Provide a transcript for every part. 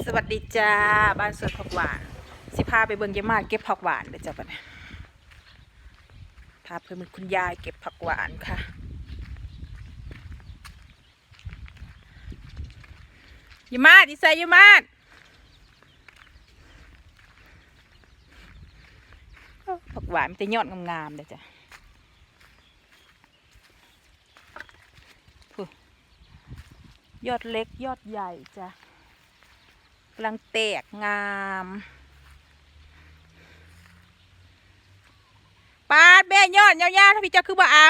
สวัสดีจ้าบ้านสวนผักหวาน สิพาไปเบิ่งยายมาดเก็บผักหวานเด้อจ้าบัดนี้พาเพื่อนคุณยายเก็บผักหวานค่ะ ยายมาดอีใส่ยายมาดผักหวานมันจะยอดงามๆเด้อจ้ะยอดเล็กยอดใหญ่จ้ะ กำลังแตกงามปาดแม่ยอดยาวๆถ้าพี่เจ้าคือบ่เอา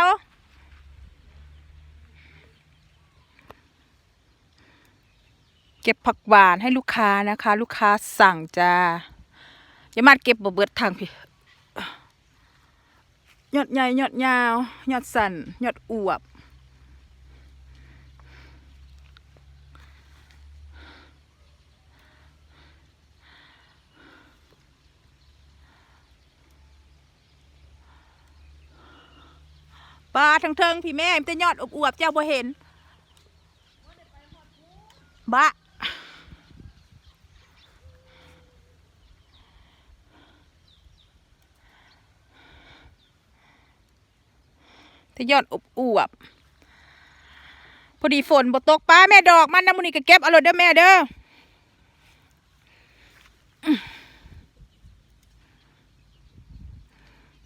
เก็บผักหวานให้ลูกค้านะคะ ลูกค้าสั่งจ้าอย่ามาเก็บบ่เบิดทางพี่ยอดใหญ่ยอดยาวยอดสั่นยอดอวบ ปลาทั้งเทิงพี่แม่มันจะยอดอวบๆเจ้าบ่เห็นบะจะยอดอบอวบพอดีฝนบ่ตกป้าแม่ดอกมันนะมุนี่ก็เก็บเอารมณ์เด้อแม่เด้อ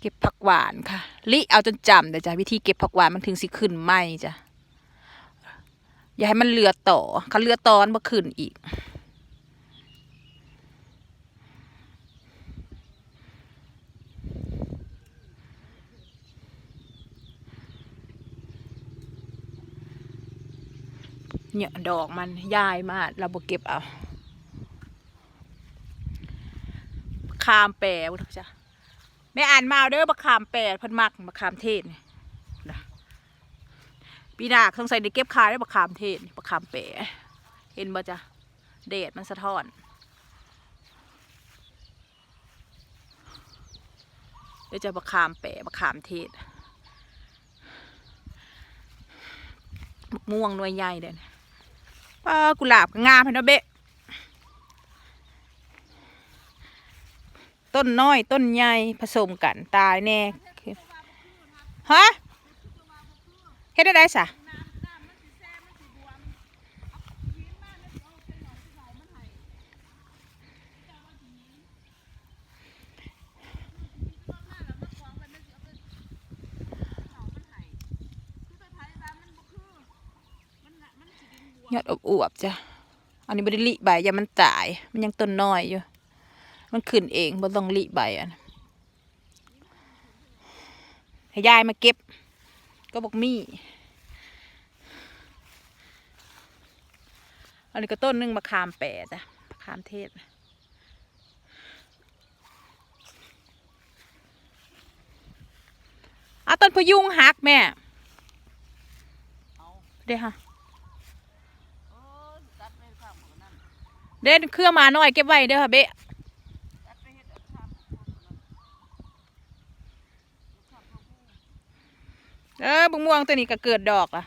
ก็บผักหวานค่ะลิเอาจนจำเดี๋ยวจ้ะวิธีเก็บผักหวานมันถึงสิขึ้นไหมจ้ะอย่าให้มันเรือต่อเขาเรือตอนบ่ขึ้นอีก เนี่ยดอกมันยายมากเราบ่เก็บเอา คามแปรบุจ้ะ แม่อ่านมาเด้อบักขามแปรเพิ่นมักบักขามเทศนะปีหน้าสงสัยได้เก็บขายได้บักขามเทศนี่บักขามแปรเห็นบ่จ้ะเดดมันสะท้อนเดี๋ยวจะบักขามแปรบักขามเทศบักม่วงหน่วยใหญ่เด้อป้ากุหลาบงามเห็นเนาะเบะ ต้นน้อยต้นใหญ่ผสมกันตายแน่ฮะเฮ็ดได้ไดสะยอดอบอวบๆจ้ะ อันนี้บริลิใบย่ามันตาย มันยังต้นน้อยอยู่ มันขึ้นเองบ่ต้องลิใบอะให้ยายมาเก็บ ก็บอกมีอันนี้ก็ต้นหนึงมะขามแปดจ้ะมะขามเทศอะต้นพยุงหักแม่เดี๋ยวค่ะเด่นเครื่องมาหน่อยเก็บไว้เด้อค่ะเบ๊ เออบุม่วงตัวนี้ก็เกิดดอกอะ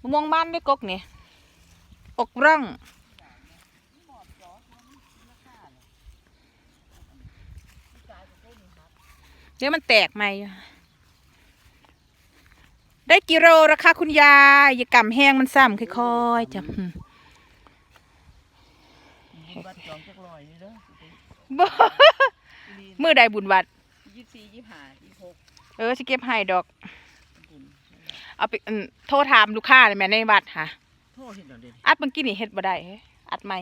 บุม่วงบ้านด้วยกกนี่อกร่องเดี๋ยวมันแตกไหมได้กิโลราคาคุณยายอย่ากำแห้งมันซ้ำค่อยๆจ้ะอืมบัตรจองจักรอยนี่เด้อบ่มือใดบุญวัดยี่สี่ยี่ห้ายี่หก เออสิเก็บให้ดอกบุญเอาไปอืมโทรถามลูกค้าเลยแม่ในวัดค่ะ โทษเห็นหน่อยเด่นอัดเมื่อกี้นี่เฮ็ดบ่ได้เฮ้ยอัดใหม่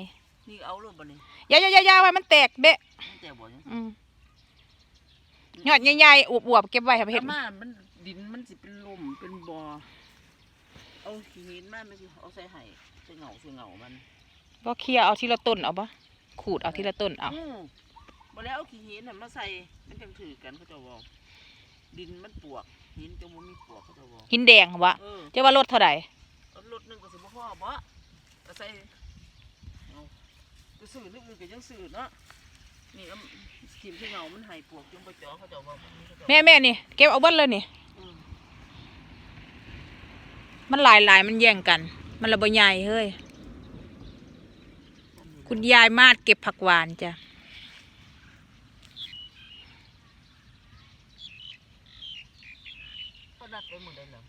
นี่เอารูปบ่นี่อยาอยาอยาอยาไว้มันแตกเบะมันแต่บ่ยังอืมยอดใหญ่ๆอวบๆเก็บไว้ให้ไปเห็เฮ็นดมามันดินมันสิเป็นลมเป็นบ่อเอาขี้หินมามันสิเอาใส่ไห้ใส่เหงาใส่เหงามันบ่เคลียร์เอาทีละต้นเอาบ่ขูดเอาทีละต้นเอา อืมบ่แล้วเอาขี้หินน่ะมาใส่มันจังถือกันเขาเจะบอก ดินมันปวกหินจังบ่มีปวกเขาเจะบอกหินแดงเหรอวะเออเจ้าว่ารถเท่าใดเอารถหนึงก็สิบ่พอบ่ก็ใส่เอาก็ซื้อนึกอื่นก็ยังซื้อเนาะนี่เอาทิ่มใส่เหงามันไห้ปวกจนบ่เจอเขาเจะบอกมันมีเขาเจ้าแม่แม่นี่เก็บเอาเบิดเลยนี่ อืมมันหลายหลายๆมันแย่งกัน มันระบ่ใหญ่เฮ้ยอันนี้คุณยายมาดเก็บผักหวานจ้ะ นัดไปหมดเลยเหรอ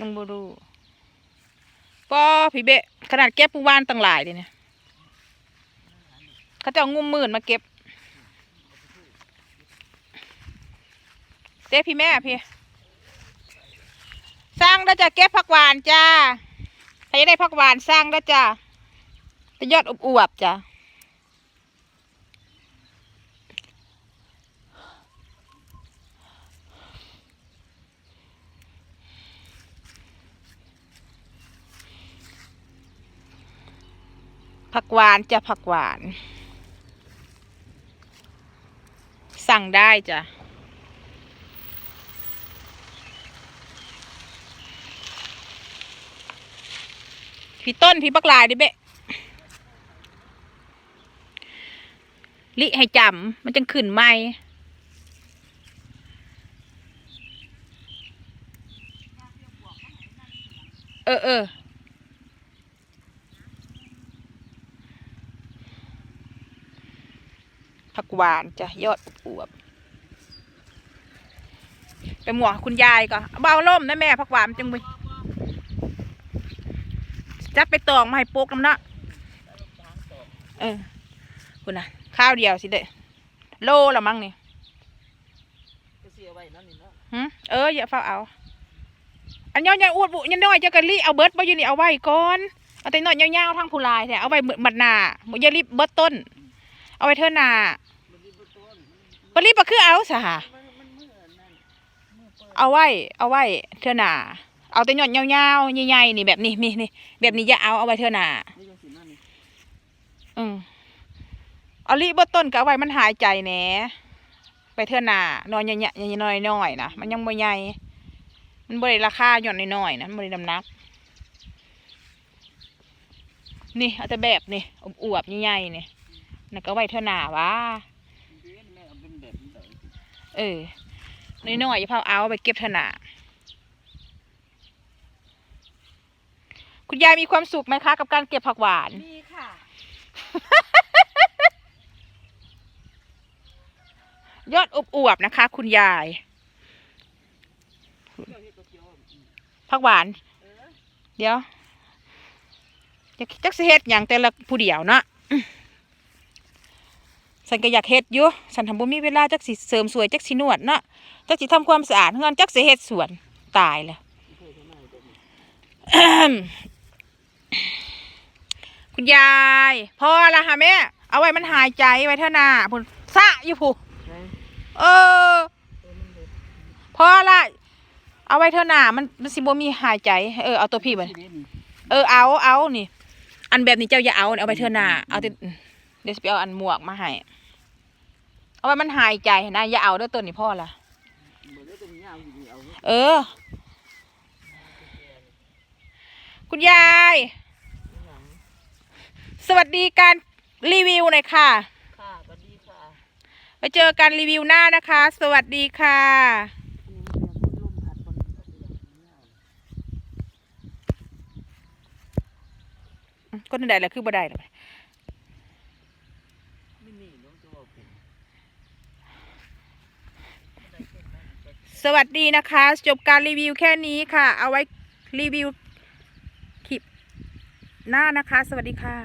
ยังบ่รู้ปอพี่เบะ ขนาดเก็บเมื่อวานตั้งหลายเลยเนี่ยเขาจะเอางุมมื่นมาเก็บเต้พี่แม่พี่สร้างแล้วจะเก็บผักหวานจ้าใครได้ผักหวานสร้างแล้วจ้าจะยอดอวบๆจ้า ผักหวานจะผักหวาน สั่งได้จ้ะพี่ต้นพี่บักลายดิเบะลิให้จำมันจังขึ้นไหมเออเออผัก หวานจ้ะยอดอวบๆไปหมวกคุณยายก่อนเอาเบาล่มนะแม่ผักหวานมันจังไปจับไปตองมาให้โป๊กน้ำเนาะเออคุณนะข้าวเดียวสิเด้อโลละมั้งนี่ก็เสียไว้นั่นนี่เนาะหึเอออย่าเฝ้าเอา อันย่อยๆอวดบุยันน้อยเจ้ากะลี่เอาเบิร์ดบ่อยู่นี่เอาไว้ก่อนเอาแต่น้อยยาวๆทางผู้ลายแท้เอาไว้หมัดหน้าบ่อย่ารีบเบิดต้น เอาไว้เท่าหน้ามันรีบต้น บ่รีบบ่คือเอาซะหาเอาไว้ เอาไว้ เท่าหนาเอาแต่ยอดยาวๆใหญ่ๆนี่แบบนี้นี่นี่แบบนี้อย่าเอาเอาไว้เท่าหนาอืมเอาลีเบิดต้นก็เอาไว้มันหายใจแหนไปเท่าหนานอนใหญ่ๆน้อยๆนะมันยังบ่ใหญ่มันบ่ได้ราคาหย่อนน้อยๆนะบ่ได้น้ำนัก นี่เอาแต่แบบนี่อวบๆใหญ่ๆนี่นั่นก็ไว้เท่าหนาวะ เออน้อยๆอย่าเผาเอาไปเก็บเท่าหน้าคุณยายมีความสุขไหมคะ กับการเก็บผักหวาน มีค่ะ ยอดอวบๆนะคะ คุณยายเจ้าเฮ็ดตัวเขียวผักหวานเออเดี๋ยวจักจักสิเฮ็ดอย่างแต่ละผู้เดียวเนาะอื้อ ฉันก็อยากเฮ็ดอยู่ฉันทำบ่มีเวลาจักสิเสริมสวยจักสินวดเนาะจักสิทำความสะอาดเฮือนจักสิเฮ็ดสวนตายแล้วเคยคุณยายพอละค่ะแม่เอาไว้มันหายใจไว้เท่านาพุ่นซะอยู่ผู้เออพอละเอาไว้เท่านามันมันสิบ่มีหายใจ เออเอาตัวพี่ไปเด่นเออเอาเอานี่ อันแบบนี้เจ้าอย่าเอาเอาไปเถอะนาเอาแต่ เดี๋ยวสิไปเอาอันหมวกมาให้เอาไว้มันหายใจนะ อย่าเอาเด้วยตัวนี้พ่อละเหมือนได้ตัวนี้ยาวอยู่นี่เอาเนี่ยเออ คุณยายหนังสวัสดีการรีวิวหน่อยค่ะ ค่ะสวัสดีค่ะไปเจอกันรีวิวหน้านะคะ สวัสดีค่ะอันนี้มันเป็นลมพัดบนเอาไปอย่างนี้เอาก็นั่นได้แหละคือบ่ได้หรอก ไม่มีเนาะจะว่าเป็น สวัสดีนะคะ จบการรีวิวแค่นี้ค่ะ เอาไว้รีวิวคลิปหน้านะคะ สวัสดีค่ะ